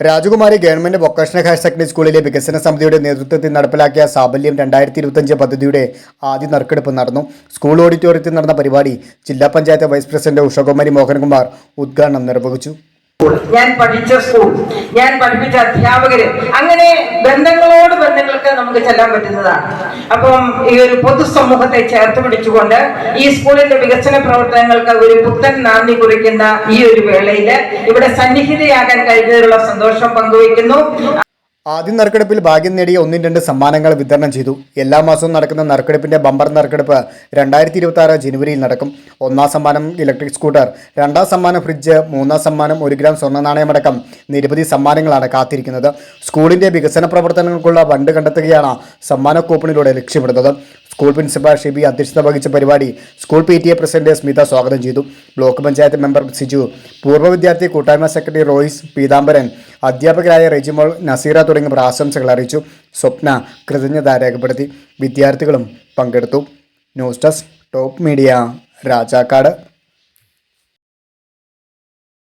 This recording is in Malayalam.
രാജകുമാരി ഗവൺമെന്റ് വൊക്കേഷണൽ ഹയർ സെക്കൻഡറി സ്കൂളിലെ വികസന സമിതിയുടെ നേതൃത്വത്തിൽ നടപ്പിലാക്കിയ സാബല്യം രണ്ടായിരത്തി ഇരുപത്തഞ്ച് പദ്ധതിയുടെ ആദ്യ നറുക്കെടുപ്പ് നടന്നു. സ്കൂൾ ഓഡിറ്റോറിയത്തിൽ നടന്ന പരിപാടി ജില്ലാ പഞ്ചായത്ത് വൈസ് പ്രസിഡന്റ് ഉഷകുമാരി മോഹൻകുമാർ ഉദ്ഘാടനം നിർവഹിച്ചു. ഞാൻ പഠിച്ച സ്കൂൾ ഞാൻ പഠിപ്പിച്ച അധ്യാപകര് അങ്ങനെ ബന്ധങ്ങളോട് നമുക്ക് ചെല്ലാൻ പറ്റുന്നതാണ്. അപ്പം ഈ ഒരു പൊതുസമൂഹത്തെ ചേർത്ത് പിടിച്ചുകൊണ്ട് ഈ സ്കൂളിന്റെ വികസന പ്രവർത്തനങ്ങൾക്ക് ഒരു പുത്തൻ നാന്ദി കുറിക്കുന്ന ഈ ഒരു വേളയിൽ ഇവിടെ സന്നിഹിതയാകാൻ കഴിഞ്ഞതിലുള്ള സന്തോഷം പങ്കുവയ്ക്കുന്നു. ആദ്യ നറുക്കെടുപ്പിൽ ഭാഗ്യം നേടിയ ഒന്നും രണ്ട് സമ്മാനങ്ങൾ വിതരണം ചെയ്തു. എല്ലാ മാസവും നടക്കുന്ന നറുക്കെടുപ്പിന്റെ ബമ്പർ നറുക്കെടുപ്പ് രണ്ടായിരത്തി ഇരുപത്തി ആറ് ജനുവരിയിൽ നടക്കും. ഒന്നാം സമ്മാനം ഇലക്ട്രിക് സ്കൂട്ടർ രണ്ടാം സമ്മാനം ഫ്രിഡ്ജ് മൂന്നാം സമ്മാനം ഒരു ഗ്രാം സ്വർണ നാണയമടക്കം നിരവധി സമ്മാനങ്ങളാണ് കാത്തിരിക്കുന്നത്. സ്കൂളിന്റെ വികസന പ്രവർത്തനങ്ങൾക്കുള്ള ഫണ്ട് കണ്ടെത്തുകയാണ് സമ്മാന കൂപ്പണിലൂടെ ലക്ഷ്യമിടുന്നത്. സ്കൂൾ പ്രിൻസിപ്പൽ ഷിബി അധ്യക്ഷത വഹിച്ച പരിപാടി school P T A president Smitha സ്വാഗതം ചെയ്തു. ബ്ലോക്ക് പഞ്ചായത്ത് മെമ്പർ സിജു പൂർവ വിദ്യാർത്ഥി കൂട്ടായ്മ സെക്രട്ടറി റോയിസ് പീതാംബരൻ അധ്യാപകരായ റെജിമോൾ നസീറ തുടങ്ങിയവർ ആശംസകൾ അറിയിച്ചു. സ്വപ്ന കൃതജ്ഞത രേഖപ്പെടുത്തി. വിദ്യാർത്ഥികളും പങ്കെടുത്തു. News desk top media Rajakkad.